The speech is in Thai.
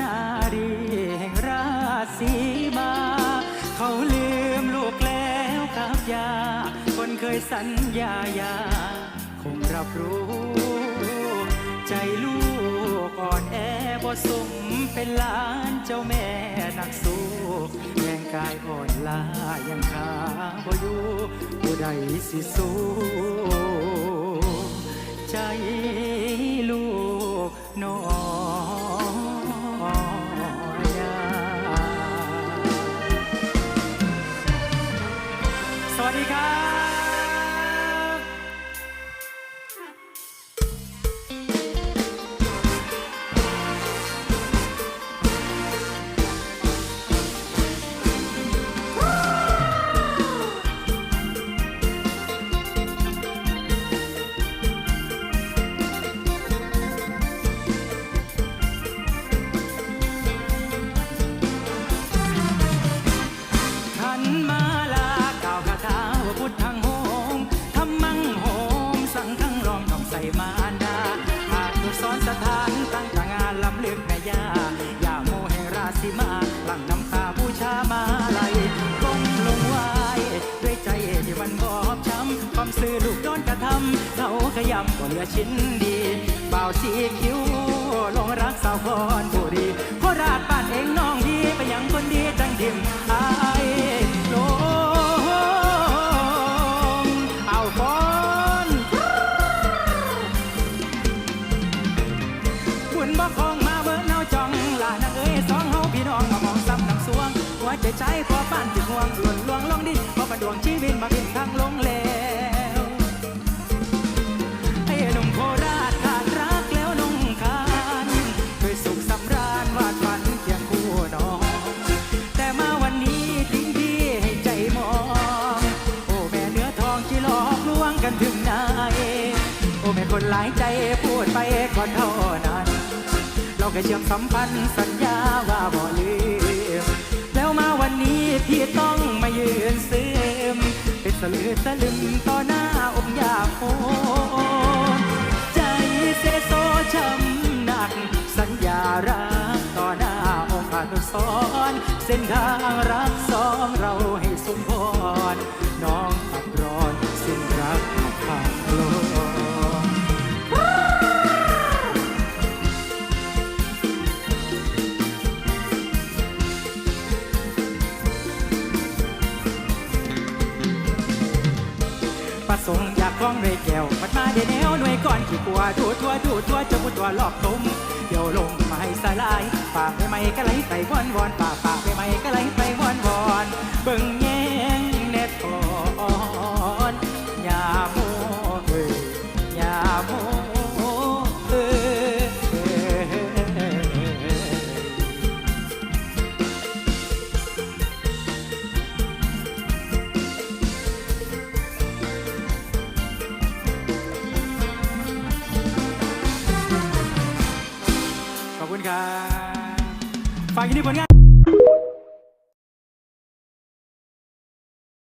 นารีแห่งราศีมา เขาลืมลูกแล้วครับยา คนเคยสัญญายา คงรับรู้ ใจลูกอ่อนแอบ่สมเป็นหลานเจ้าแม่นักสู้แรงกายอ่อนล้ายังขาบ่อยู่ผู้ใดสิสู้ใจลูกน้อย สวัส มารดาหากถูกสอนสถานตั้งตางานลำลึกแม่ย่าย่าโมแห่งราศีมาหลังน้ำตาบูชามาลัยก้มลงไหวด้วยใจที่มันบอบช้ำความซื่อลูกโดนกระทำเขาขยำก็เหลือชิ้นดีบ่าวสีคิ้วลงรักสาวพรบุรีโคราชบ้านเองน้องดีไปยังคนดีจังดิมอายลงเอาบอ ใจใจพอบ้านจิตห่วงล่นลวงลองดินพอประดวงชีวิตมาบินทางลงแล้วไอ้หนุ่มโคราชขาดรักแล้วนุ่งคานด้วยสุขสำราญวาดฝันเคียงคู่น้อง แต่มาวันนี้ทิ้งพี่ให้ใจมอง โอ้แม่เนื้อทองที่หลอกลวงกันถึงไหนโอ้แม่คนหลายใจพูดไปก่อเท่านั้น เราแค่เชื่อมสัมพันธ์สัญญาว่าบ่ลืม วันนี้พี่ต้องมายืนซึมเป็นสลือสลึมต่อหน้าองค์ยาโคใจเสโซช้ำหนัก สัญญารักต่อหน้าองค์พานุสรเส้นทางรักสองเรา ประสงค์อยากคล้องด้วยแก้วมันมาได้แนวหน่วยก่อนขี้กลัวดูทั่วดูทั่วจะมุดตัวหลอกตุมเดี๋ยวลงมาให้สลายปากไม่ไหมก็ไหลไตวอนวอนปากปากไม่ไหมก็ไหล ขอบคุณครับ ฝากยินดีผลงาน